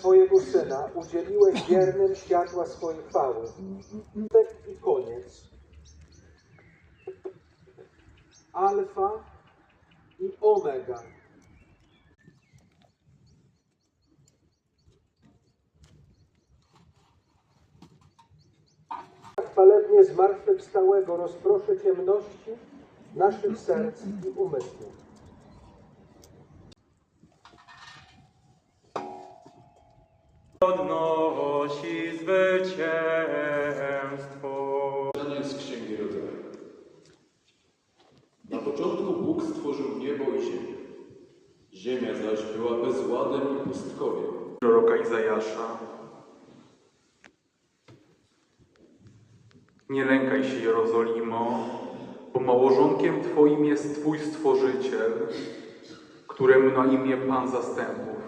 swojego Syna udzieliłeś wiernym światła swojej chwały. Początek i koniec. Alfa i Omega. Chwalebnie zmartwychwstałego rozproszę ciemności naszych serc i umysłów. Odnosi zwycięstwo. Czytanie z Księgi Rodzaju. Na początku Bóg stworzył niebo i ziemię. Ziemia zaś była bezładem i pustkowiem. proroka Izajasza. Nie lękaj się, Jerozolimo, bo małżonkiem Twoim jest Twój Stworzyciel, któremu na imię Pan Zastępów.